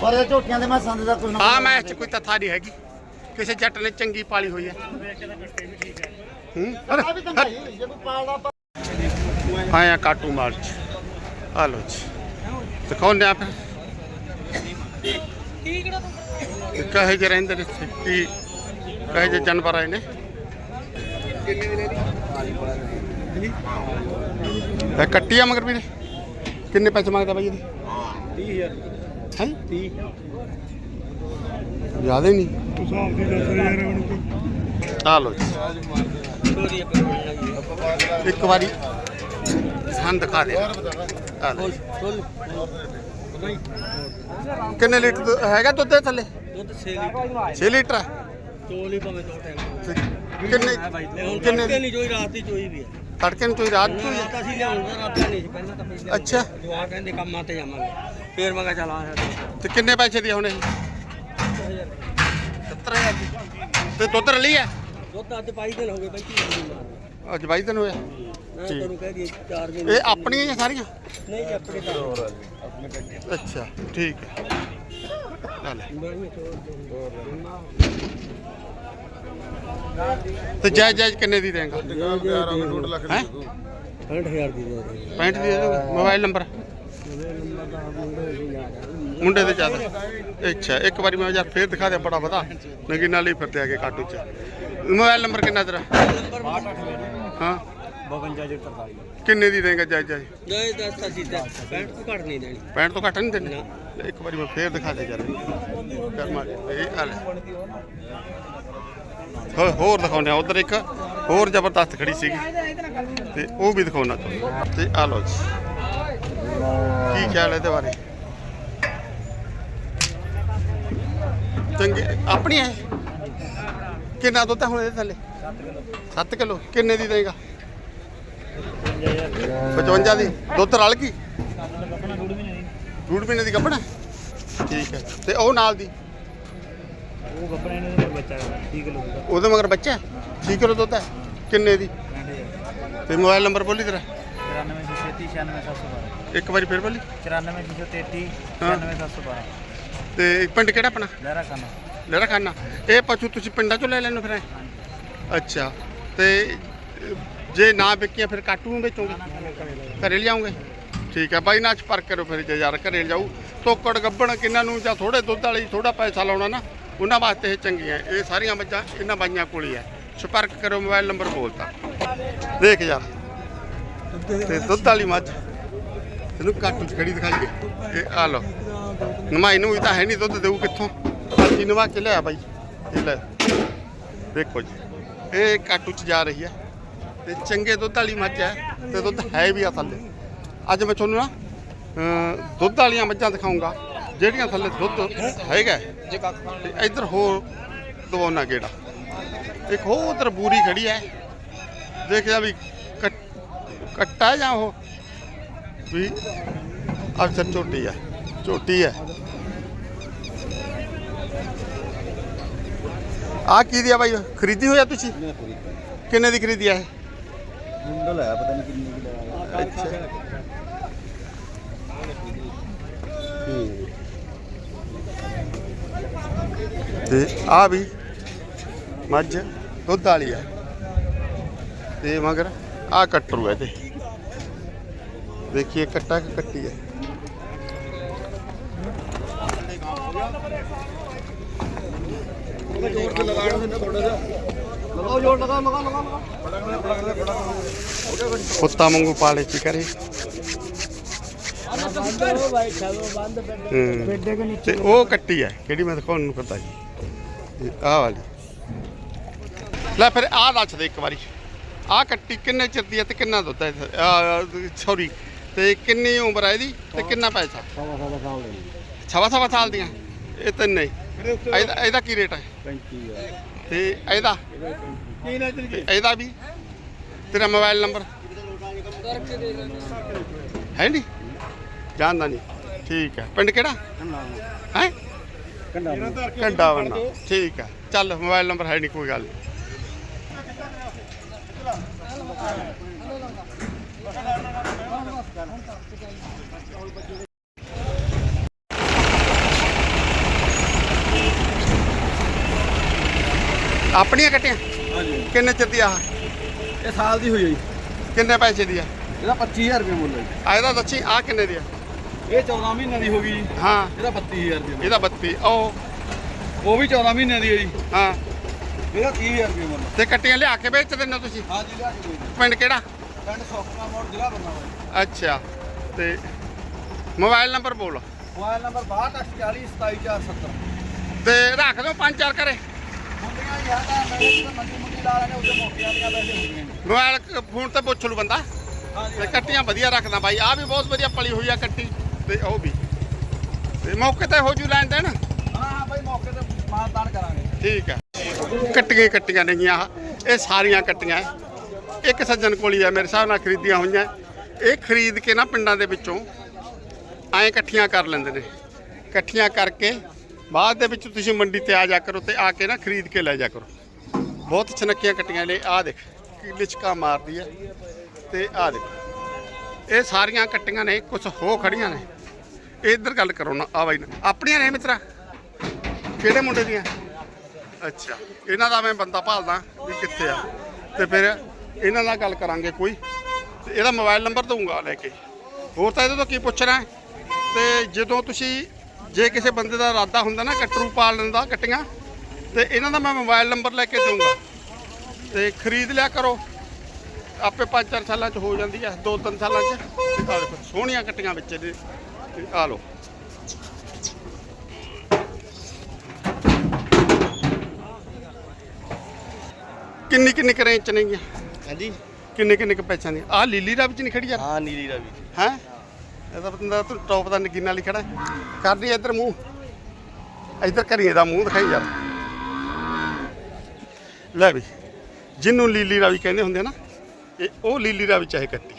ਪਰ ਇਹ ਝੋਟੀਆਂ ਦੇ ਮੈਂ ਸੰਦ ਦਾ ਕੋਈ ਨਾ ਆ ਮੈਚ 'ਚ ਕੋਈ ਤਥਾ ਨਹੀਂ ਹੈਗੀ। ਕਿਸੇ ਜੱਟ ਨੇ ਚੰਗੀ ਪਾਲੀ ਹੋਈ ਹੈ। ਹੂੰ? ਆ ਵੀ ਭਾਈ ਜੇ ਕੋਈ ਪਾਲਦਾ ਆਪਾਂ ਆਇਆ ਕਾਟੂ ਮਾਰਚ ਆ ਲੋ ਜੀ। ਦਿਖਾਉਂਦੇ ਆ ਫਿਰ। ਇਹ ਕਹੇ ਜੇ ਰਹਿੰਦੇ ਨੇ ਕੀ ਕਹੇ ਜੇ ਜਾਨਵਰ ਆਏ ਨੇ? ਕੱਟੀ ਆ ਮਗਰ ਵੀਰੇ? ਕਿੰਨੇ ਪੈਸੇ ਮੰਗਦਾ ਬਾਈ ਇਹਦੇ? 30000 ਹੈ? 30 ਜ਼ਿਆਦਾ ਨਹੀਂ। ਆ ਲੋ ਜੀ। ਇੱਕ ਵਾਰੀ ਸਾਨੂੰ ਦਿਖਾ ਦੇ। ਆ ਲਓ। ਕਿੰਨੇ ਲੀਟਰ ਦੁੱਧ- ਹੈਗਾ ਦੁੱਧ ਦੇ ਥੱਲੇ? ਦੁੱਧ 6 ਲੀਟਰ। 6 ਲੀਟਰ ਹੈ ਚੋਲ ਭਾਵੇਂ ਦੋ ਤੇ ਕਿੰਨੇ ਹੁਣ ਕਿੰਨੇ ਨਹੀਂ ਚੋਈ ਰਾਤ ਦੀ ਚੋਈ ਵੀ ਹੈ ਤੜਕੇ ਨੂੰ ਤੁਸੀਂ ਰਾਤ ਨੂੰ ਰਾਤ ਅਸੀਂ ਲਿਆਉਣ ਦਾ ਰਾਤ ਨਹੀਂ ਸੀ ਪਹਿਲਾਂ ਤਾਂ ਪਹਿਲਾਂ ਅੱਛਾ। ਜਵਾਕ ਕਹਿੰਦੇ ਕੰਮਾਂ ਤੇ ਜਾਵਾਂਗੇ। ਫੇਰ ਮੈਂ ਕਿਹਾ ਚੱਲ ਆ ਤੇ ਕਿੰਨੇ ਪੈਸੇ ਦੀ ਹੁਣ ਇਹ? 70000 ਦੀ ਤੇ ਦੁੱਧ ਰਲੀ ਹੈ? ਦੁੱਧ ਅੱਜ ਪਾਈ ਦਿਨ ਹੋ ਗਏ ਬਈ ਕੀ ਮਾਰ ਅੱਜ ਬਾਈ ਦਿਨ ਹੋਇਆ। ਮੈਂ ਠੀਕ। ਤੁਹਾਨੂੰ ਕਹਿ ਦਈਏ ਚਾਰ ਦਿਨ ਇਹ ਆਪਣੀਆਂ ਹੀ ਆ ਸਾਰੀਆਂ? ਨਹੀਂ ਜੀ ਆਪਣੇ ਤਾਂ। ਅੱਛਾ ਠੀਕ ਹੈ। ਲੈ ਲੈ ਚੋਰ ਤੇ ਜਾਇਜ਼ ਜਾਇਜ਼ ਕਿੰਨੇ ਦੀ ਦੇਂਗਾ? ਹੈ? 60000 ਦੀ ਦੇ ਦੇ 65 ਦੀ ਦੇ ਦੋਗੇ? Mobile number? ਮੁੰਡੇ ਦੇ ਜ਼ਿਆਦਾ। ਅੱਛਾ ਇੱਕ ਵਾਰੀ ਮੈਂ ਯਾਰ ਫੇਰ ਦਿਖਾ ਦੇ ਬੜਾ ਵਧਾ ਨਗੀਨਾ ਲਈ ਫਿਰਦੇ ਆਗੇ ਕਾਟੂ ਚ ਮੋਬਾਈਲ ਨੰਬਰ ਕਿੰਨਾ ਤੇਰਾ? ਹਾਂ। 52 ਜੀ 43 ਕਿੰਨੇ ਦੀ ਦੇਂਗਾ ਜਾਇਜ਼ ਜਾਇਜ਼ ਨਹੀਂ ਦੱਸ ਅਸੀਂ ਤਾਂ 65 ਤੋਂ ਘੱਟ ਨਹੀਂ ਦੇਣੀ। 65 ਤੋਂ ਘੱਟ ਨਹੀਂ ਦੇਣੀ? ਇੱਕ ਵਾਰੀ ਮੈਂ ਫੇਰ ਦਿਖਾ ਦੇ ਯਾਰ ਕਰਮਾ ਇਹ ਆ ਲੈ ਹੋਰ ਦਿਖਾਉਂਦੇ ਆ ਉਧਰ ਇੱਕ ਹੋਰ ਜ਼ਬਰਦਸਤ ਖੜੀ ਸੀਗੀ। ਤੇ ਉਹ ਵੀ ਦਿਖਾਉਣਾ ਤੇ ਆ ਲਓ ਜੀ। ਕੀ ਖਿਆਲ ਹੈ ਇਹਦੇ ਬਾਰੇ? ਚੰਗੇ, ਆਪਣੀ ਹੈ ਕਿੰਨਾ ਦੁੱਧ ਹੁਣ ਇਹਦੇ ਥੱਲੇ? 7 ਕਿਲੋ। ਕਿੰਨੇ ਦੀ ਦੇਗਾ 55 ਦੀ। ਦੁੱਧ ਰਲ ਗਈ? ਡੂਢ ਮਹੀਨੇ ਦੀ ਹੈ ਠੀਕ ਹੈ। ਤੇ ਉਹ ਨਾਲ ਦੀ? ਉਹ ਗੱਪਣੇ ਨੇ ਦਾ ਬੱਚਾ 30 ਕਿਲੋ ਦਾ ਉਹਦੇ ਮਗਰ ਬੱਚਾ 6 ਕਿਲੋ ਦੁੱਧ ਹੈ? ਕਿੰਨੇ ਦੀ? ਤੇ ਮੋਬਾਈਲ ਨੰਬਰ ਬੋਲੀ ਤੇਰਾ 94633 96712 ਇੱਕ ਵਾਰੀ ਫੇਰ ਬੋਲੀ। 94633 ਹਾਂ। 96712 ਤੇ ਪਿੰਡ ਕਿਹੜਾ ਆਪਣਾ? ਲਹਿਰਾ ਖਾਨਾ ਲਹਿਰਾ ਖਾਨਾ ਇਹ ਪਸ਼ੂ ਤੁਸੀਂ ਪਿੰਡਾਂ ਚੋਂ ਲੈ ਲੈਣੇ ਫਿਰ? ਅੱਛਾ। ਤੇ ਜੇ ਨਾ ਵਿਕੀਆਂ ਫਿਰ ਕਾਟੂ ਨੂੰ ਵੇਚੋਗੇ ਘਰੇ ਲਿਆਉਂਗੇ? ਠੀਕ ਹੈ ਬਾਈ ਨਾਲ ਸੰਪਰਕ ਕਰੋ ਫਿਰ ਜੇ ਯਾਰ ਘਰੇ ਜਾਊ ਤੋਕੜ ਗੱਬਣ ਕਿੰਨਾਂ ਨੂੰ ਜਾਂ ਥੋੜੇ ਦੁੱਧ ਵਾਲੀ ਥੋੜਾ ਪੈਸਾ ਲਾਉਣਾ ਨਾ, ਉਹਨਾਂ ਵਾਸਤੇ ਇਹ ਚੰਗੀਆਂ ਇਹ ਸਾਰੀਆਂ ਮੱਝਾਂ ਇਹਨਾਂ ਬਾਈਆਂ ਕੋਲ ਹੀ ਹੈ ਸੰਪਰਕ ਕਰੋ, ਮੋਬਾਈਲ ਨੰਬਰ ਬੋਲਤਾ। ਦੇਖ ਯਾਰ, ਤੇ ਦੁੱਧ ਵਾਲੀ ਮੱਝ ਇਹਨੂੰ ਕਾਟੂ ਚ ਖੜੀ ਦਿਖਾਈਏ? ਇਹ ਆ ਲਓ। ਨਮਾਈ ਨੂੰ ਤਾਂ ਹੈ ਨਹੀਂ ਦੁੱਧ ਦੇਊ ਕਿੱਥੋਂ? ਅੱਜ ਨਵਾ ਕੇ ਲਿਆ ਬਾਈ। ਇਹ ਲੈ। ਦੇਖੋ ਜੀ, ਇਹ ਕਾਟੂ ਚ ਜਾ ਰਹੀ ਹੈ ਤੇ ਚੰਗੇ ਦੁੱਧ ਵਾਲੀ ਮੱਝ ਹੈ ਤੇ ਦੁੱਧ ਹੈ ਵੀ ਆ ਥੱਲੇ। ਅੱਜ ਮੈਂ ਤੁਹਾਨੂੰ ਨਾ ਅਮ, ਦੁੱਧ ਵਾਲੀਆਂ ਮੱਝਾਂ ਦਿਖਾਉਂਗਾ ਜਿਹੜੀਆਂ ਥੱਲੇ ਦੁੱਧ ਹੈਗਾ ਤੇ ਇੱਧਰ ਹੋਰ ਦਵਾਉਣਾ ਗੇੜਾ। ਇੱਕ ਹੋਰ ਉਧਰ ਬੂਰੀ ਖੜੀ ਹੈ। ਦੇਖਿਆ ਵੀ ਕੱਟ- ਕੱਟਾ ਜਾਂ ਉਹ? ਵੀ ਅਫਸਰ ਝੋਟੀ ਹੈ ਝੋਟੀ ਹੈ। ਆ ਕੀ ਦੀ ਆ ਬਾਈ? ਖਰੀਦੀ ਹੋਇਆ ਤੁਸੀਂ? ਕਿੰਨੇ ਦੀ ਖਰੀਦੀ ਆ ਇਹ? ਮੁੰਡਲ ਹੈ ਪਤਾ ਨਹੀਂ ਕਿੰਨੀ ਲਿਆ ਅੱਛਾ। ਤੇ ਆ ਵੀ ਮੱਝ, ਦੁੱਧ ਵਾਲੀ ਆ। ਤੇ ਮਗਰ ਆ ਕੱਟਰੂ ਹੈ ਤੇ ਦੇਖੀਏ ਕੱਟਾ ਕਿ ਕੱਟੀ ਹੈ ਜੋਰ ਤੇ ਲਗਾਉਣ ਦੇ ਥੋੜਾ ਜਿਹਾ ਲਗਾਓ ਜੋਰ ਲਗਾ ਲਗਾ ਲਗਾ ਕੁੱਤਾ ਵਾਂਗੂ ਪਾਲੇ ਕੀ ਕਰੇ ਹੂੰ। ਤੇ ਉਹ ਕੱਟੀ ਹੈ ਕਿਹੜੀ ਮੈਂ ਦਿਖਾਉਣ ਨੂੰ ਕਰਦਾ ਜੀ ਆਹ ਵਾਲੀ। ਲੈ ਫਿਰ ਆਹ ਦੱਸ ਦੇ ਇੱਕ ਵਾਰੀ। ਆਹ ਕੱਟੀ ਕਿੰਨੇ ਚਿਰ ਦੀ ਹੈ ਤੇ ਕਿੰਨਾ ਦੁੱਧ ਹੈ ਸੌਰੀ ਤੇ ਕਿੰਨੀ ਉਮਰ ਹੈ ਇਹਦੀ ਤੇ ਕਿੰਨਾ ਪੈਸਾ? ਸਵਾ ਸਵਾ ਸਾਲ ਦੀਆਂ। ਇਹ ਤਿੰਨ ਨੇ ਇਹਦਾ ਇਹਦਾ ਕੀ ਰੇਟ ਹੈ ਤੇ ਇਹਦਾ? ਤੇ ਇਹਦਾ ਵੀ? ਤੇਰਾ ਮੋਬਾਈਲ ਨੰਬਰ? ਹੈ ਨਹੀਂ ਜਾਣਦਾ ਨਹੀਂ। ਠੀਕ ਹੈ। ਪਿੰਡ ਕਿਹੜਾ? ਹੈ? ਘੰਟਾ ਵੰਨਾ ਠੀਕ ਹੈ। ਚੱਲ ਮੋਬਾਈਲ ਨੰਬਰ ਹੈ ਨਹੀਂ ਕੋਈ ਗੱਲ ਨਹੀਂ। ਆਪਣੀਆਂ ਕੱਟੀਆਂ? ਹਾਂਜੀ। ਕਿੰਨੇ ਚਿਰ ਦੀ ਆ? ਇਹ ਸਾਲ ਦੀ ਹੋਈ ਹੈ ਕਿੰਨੇ ਪੈਸੇ ਦੀ ਆ? ਇਹਦਾ 25000 ਰੁਪਏ ਮੁੱਲ ਹੈ ਆ ਇਹਦਾ ਦੱਸੀ ਆ ਕਿੰਨੇ ਦੀ ਆ? ਇਹ 14 ਮਹੀਨਿਆਂ ਦੀ ਹੋ ਗਈ ਜੀ। ਹਾਂ। ਇਹਦਾ 32000 ਰੁਪਏ। ਇਹਦਾ 32 ਉਹ ਉਹ ਵੀ 14 ਮਹੀਨਿਆਂ ਦੀ ਹੈ ਜੀ। ਹਾਂ। ਇਹਦਾ 30000 ਰੁਪਏ ਮੁੱਲ। ਤੇ ਕੱਟੀਆਂ ਲਿਆ ਕੇ ਵੇਚ ਦਿੰਦੇ ਹੋ ਤੁਸੀਂ? ਹਾਂਜੀ ਲਿਆ ਕੇ ਦੇ ਦਿਓ। ਪਿੰਡ ਕਿਹੜਾ? ਪਿੰਡ ਸੋਖਣਾ ਮੋੜ ਜ਼ਿਲ੍ਹਾ ਬਰਨਾਲਾ ਅੱਛਾ। ਤੇ ਮੋਬਾਈਲ ਨੰਬਰ ਬੋਲ। ਮੋਬਾਈਲ ਨੰਬਰ 6240 27470 ਤੇ ਰੱਖ ਦਿਓ ਪੰਜ ਚਾਰ ਕਰੇ ਮੁੰਡੀਆਂ ਹੀ ਆ ਤਾਂ ਤਾਂ ਮੰਡੀ ਮੁੰਡੀ ਲਾ ਲੈਣੇ ਉੱਤੇ ਮੋਟੀਆਂ ਦੀਆਂ ਪੈਸੇ ਹੁੰਦੀਆਂ ਮੋਬਾਈਲ ਫੋਨ ਤੇ ਪੁੱਛ ਲੂ ਬੰਦਾ। ਤੇ ਕੱਟੀਆਂ ਵਧੀਆ ਰੱਖਦਾ ਬਾਈ। ਆ ਵੀ ਬਹੁਤ ਵਧੀਆ ਪਲੀ ਹੋਈ ਆ ਕੱਟੀ। ਤੇ ਉਹ ਵੀ। ਤੇ ਮੌਕੇ ਤੇ ਹੋ ਜੂ ਲੈਣ ਦੇਣ? ਹਾਂ ਹਾਂ ਭਾਈ ਮੌਕੇ ਤੇ ਮਾਨਦਾਨ ਕਰਾਂਗੇ। ਠੀਕ ਹੈ ਕੱਟੀਆਂ ਕੱਟੀਆਂ ਨੇਗੀਆਂ। ਇਹ ਸਾਰੀਆਂ ਕੱਟੀਆਂ। ਇੱਕ ਸੱਜਣ ਕੋਲ ਹੀ ਆ ਮੇਰੇ ਹਿਸਾਬ ਨਾਲ ਖਰੀਦੀਆਂ ਹੋਈਆਂ। ਇਹ ਖਰੀਦ ਕੇ ਨਾ ਪਿੰਡਾਂ ਦੇ ਵਿੱਚੋਂ ਐਂ ਇਕੱਠੀਆਂ ਕਰ ਲੈਂਦੇ ਨੇ। ਇਕੱਠੀਆਂ ਕਰਕੇ ਬਾਅਦ ਦੇ ਵਿੱਚ ਤੁਸੀਂ ਮੰਡੀ ਤੇ ਆ ਜਾ ਕਰੋ ਤੇ ਆ ਕੇ ਨਾ ਖਰੀਦ ਕੇ ਲੈ ਜਾ ਕਰੋ। ਬਹੁਤ ਚਨੱਕੀਆਂ ਕੱਟੀਆਂ ਨੇ। ਆਹ ਦੇਖ ਕੀ ਲਿਚਕਾ ਮਾਰਦੀ ਹੈ ਤੇ ਆਹ ਦੇਖ। ਇਹ ਸਾਰੀਆਂ ਕੱਟੀਆਂ ਨੇ ਕੁਝ ਹੋ ਖੜੀਆਂ ਨੇ। ਇੱਧਰ ਗੱਲ ਕਰੋ ਨਾ, ਆ ਬਾਈ ਨਾ। ਆਪਣੀਆਂ ਨੇ ਮਿੱਤਰਾ? ਕਿਹੜੇ ਮੁੰਡੇ ਦੀਆਂ? ਅੱਛਾ, ਇਹਨਾਂ ਦਾ ਮੈਂ ਬੰਦਾ ਭਾਲਦਾ ਵੀ ਕਿੱਥੇ ਆ। ਤੇ ਫਿਰ ਇਹਨਾਂ ਨਾਲ ਗੱਲ ਕਰਾਂਗੇ ਕੋਈ। ਤੇ ਇਹਦਾ ਮੋਬਾਈਲ ਨੰਬਰ ਦਊਂਗਾ ਲੈ ਕੇ। ਹੋਰ ਤਾਂ ਇਹਦੇ ਤੋਂ ਕੀ ਪੁੱਛਣਾ ਹੈ? ਤੇ ਜਦੋਂ ਤੁਸੀਂ, ਜੇ ਕਿਸੇ ਬੰਦੇ ਦਾ ਇਰਾਦਾ ਹੁੰਦਾ ਨਾ ਕਟਰੂ ਪਾਲਣ ਦਾ, ਕੱਟੀਆਂ, ਤੇ ਇਹਨਾਂ ਦਾ ਮੈਂ ਮੋਬਾਈਲ ਨੰਬਰ ਲੈ ਕੇ ਦਊਂਗਾ। ਤੇ ਖਰੀਦ ਲਿਆ ਕਰੋ। ਆਪੇ 5-4 ਸਾਲਾਂ ਚ ਹੋ ਜਾਂਦੀ ਹੈ 2-3 ਸਾਲਾਂ ਚ। ਤੇ ਦੇਖੋ ਸੋਹਣੀਆਂ ਕੱਟੀਆਂ ਵਿੱਚ ਇਹਦੇ। ਆ ਲਓ ਕਿੰਨੀ ਕਿੰਨੀ ਕੁ ਰੇਂਜ ਚ ਨੇਗੀਆਂ ਹਾਂਜੀ। ਕਿੰਨੇ ਕਿੰਨੇ ਕੁ ਪੈਸਿਆਂ ਦੀ ਆਹ ਲੀਲੀ ਦਾ ਵਿੱਚ ਨਹੀਂ ਖੜੀ ਯਾਰ ਹਾਂ ਨੀਲੀ ਰਾਵੀ ਹੈ? ਇਹਦਾ ਬੰਦਾ ਤੂੰ ਟੌਪ ਦਾ ਨਗੀਨਾ ਲਈ ਖੜਾ। ਕਰਦੀ ਇੱਧਰ ਮੂੰਹ। ਇੱਧਰ ਕਰੀ ਇਹਦਾ ਮੂੰਹ ਦਿਖਾਈ ਯਾਰ। ਲੈ ਵੀ ਜਿਹਨੂੰ ਲੀਲੀ ਰਾਵੀ ਕਹਿੰਦੇ ਹੁੰਦੇ ਆ ਨਾ ਇਹ ਉਹ ਲੀਲੀ ਰਾਵੀ ਚਾਹੇ ਕੱਟੀ।